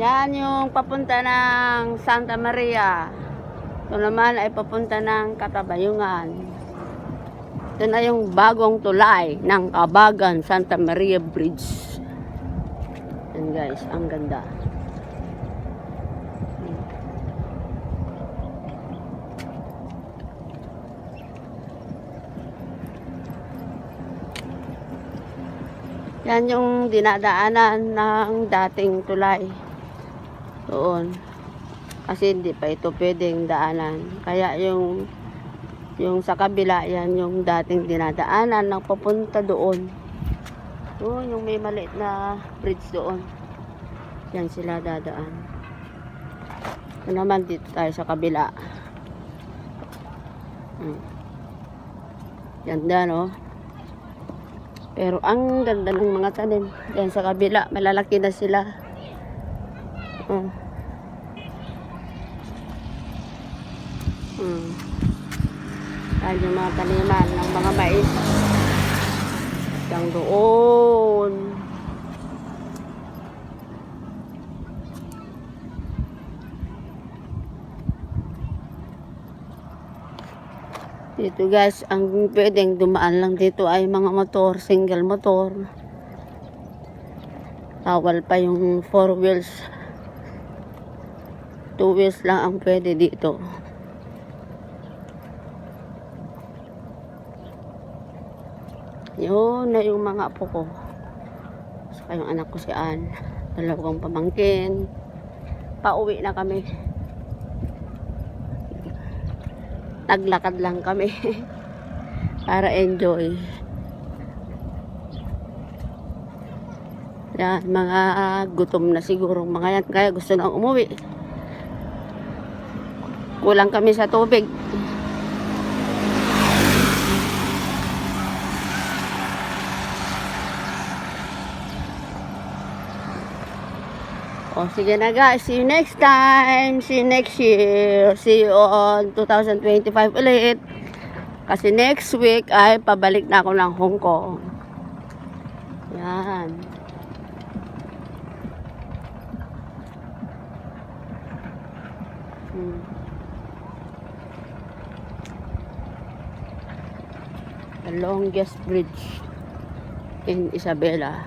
Yan yung papunta ng Santa Maria. Ito naman ay papunta ng Katabayungan. Ito na yung bagong tulay ng Kabagan Santa Maria Bridge. Yan guys, ang ganda. Yan yung dinadaanan ng dating tulay. Doon. Kasi hindi pa ito pwedeng daanan. Kaya yung yung sa kabila, yan yung dating dinadaanan ng papunta doon. Doon, yung may maliit na bridge doon. Yan sila dadaan. Ito naman dito tayo sa kabila. Hmm. Ganda, no? Pero ang ganda ng mga tanim. Yan sa kabila, malalaki na sila. Oh. Hmm. Yan yung mga taniman ng mga mais. Yang doon. Dito guys, ang pwedeng dumaan lang dito ay mga motor, single motor. Bawal pa yung four wheels. Two wheels lang ang pwede dito. Yun na yung mga apo ko. Saka yung anak ko si Ann. Dalawang pamangkin. Pauwi na kami. Naglakad lang kami. Para enjoy. Yan, mga gutom na siguro mga yan. Kaya gusto na umuwi. Kulang kami sa tubig. O, sige na guys. See you next time. See you next year. See you on 2025 ulit. Kasi next week ay pabalik na ako ng Hong Kong. Yan. Hmm. The longest bridge in Isabela.